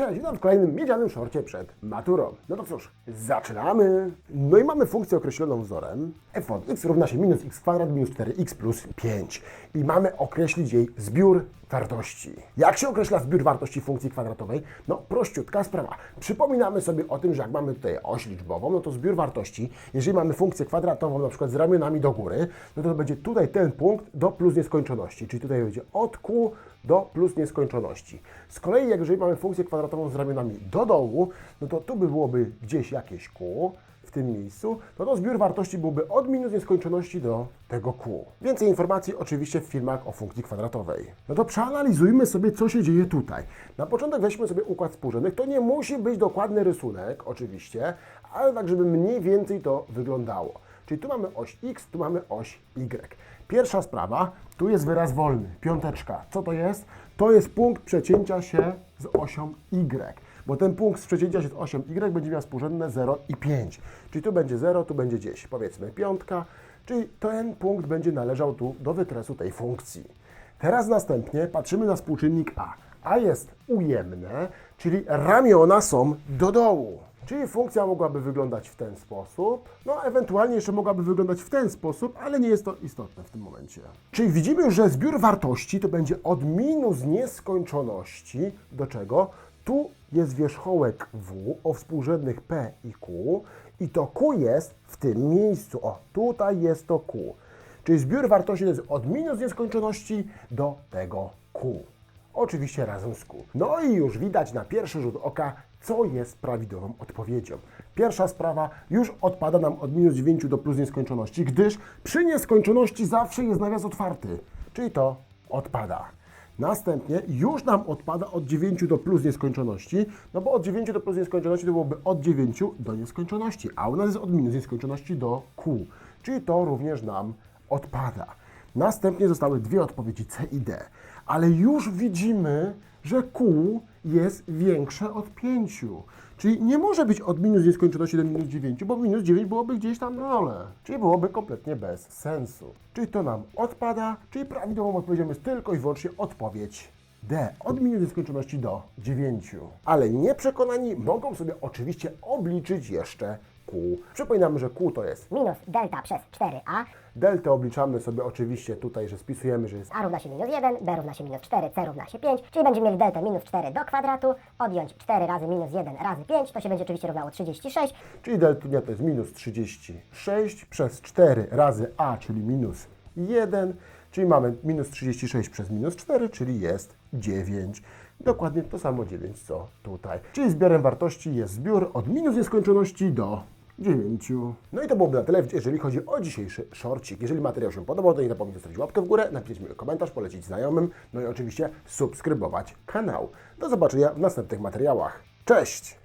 Cześć, witam w kolejnym miedzianym szorcie przed maturą. No to cóż, zaczynamy. No i mamy funkcję określoną wzorem f od x równa się minus x kwadrat minus 4x plus 5. I mamy określić jej zbiór wartości. Jak się określa zbiór wartości funkcji kwadratowej? No prościutka sprawa. Przypominamy sobie o tym, że jak mamy tutaj oś liczbową, no to zbiór wartości, jeżeli mamy funkcję kwadratową na przykład z ramionami do góry, no to będzie tutaj ten punkt do plus nieskończoności, czyli tutaj będzie od q do plus nieskończoności. Z kolei, jak jeżeli mamy funkcję kwadratową z ramionami do dołu, no to tu by byłoby gdzieś jakieś q w tym miejscu, no to zbiór wartości byłby od minus nieskończoności do tego q. Więcej informacji oczywiście w filmach o funkcji kwadratowej. No to przeanalizujmy sobie, co się dzieje tutaj. Na początek weźmy sobie układ współrzędnych. To nie musi być dokładny rysunek, oczywiście, ale tak, żeby mniej więcej to wyglądało. Czyli tu mamy oś x, tu mamy oś y. Pierwsza sprawa, tu jest wyraz wolny, piąteczka. Co to jest? To jest punkt przecięcia się z osią y. Bo ten punkt z przecięcia się z osią y będzie miał współrzędne 0 i 5. Czyli tu będzie 0, tu będzie gdzieś, powiedzmy piątka, czyli ten punkt będzie należał tu do wykresu tej funkcji. Teraz następnie patrzymy na współczynnik a. A jest ujemne, czyli ramiona są do dołu. Czyli funkcja mogłaby wyglądać w ten sposób, no ewentualnie jeszcze mogłaby wyglądać w ten sposób, ale nie jest to istotne w tym momencie. Czyli widzimy że zbiór wartości to będzie od minus nieskończoności do czego? Tu jest wierzchołek w o współrzędnych p i q i to q jest w tym miejscu. O, tutaj jest to q. Czyli zbiór wartości to jest od minus nieskończoności do tego q. Oczywiście razem z Q. No i już widać na pierwszy rzut oka, co jest prawidłową odpowiedzią. Pierwsza sprawa już odpada nam od minus 9 do plus nieskończoności, gdyż przy nieskończoności zawsze jest nawias otwarty, czyli to odpada. Następnie już nam odpada od 9 do plus nieskończoności, no bo od 9 do plus nieskończoności to byłoby od 9 do nieskończoności, a u nas jest od minus nieskończoności do Q, czyli to również nam odpada. Następnie zostały dwie odpowiedzi C i D, ale już widzimy, że Q jest większe od 5. Czyli nie może być od minus nieskończoności do minus 9, bo minus 9 byłoby gdzieś tam na dole. Czyli byłoby kompletnie bez sensu. Czyli to nam odpada, czyli prawidłową odpowiedzią jest tylko i wyłącznie odpowiedź D. Od minus nieskończoności do 9. Ale nieprzekonani mogą sobie oczywiście obliczyć jeszcze Q. Przypominamy, że Q to jest minus delta przez 4a, Deltę obliczamy sobie oczywiście tutaj, że spisujemy, że jest a równa się minus 1, b równa się minus 4, c równa się 5, czyli będziemy mieli deltę minus 4 do kwadratu, odjąć 4 razy minus 1 razy 5, to się będzie oczywiście równało 36, Czyli deltunia to jest minus 36 przez 4 razy a, czyli minus 1, czyli mamy minus 36 przez minus 4, czyli jest 9. Dokładnie to samo 9, co tutaj. Czyli zbiorem wartości jest zbiór od minus nieskończoności do 9. No i to byłoby na tyle, jeżeli chodzi o dzisiejszy shortcik. Jeżeli materiał się podobał, to nie zapomnij zostawić łapkę w górę, napisać mi komentarz, polecić znajomym, no i oczywiście subskrybować kanał. Do zobaczenia w następnych materiałach. Cześć!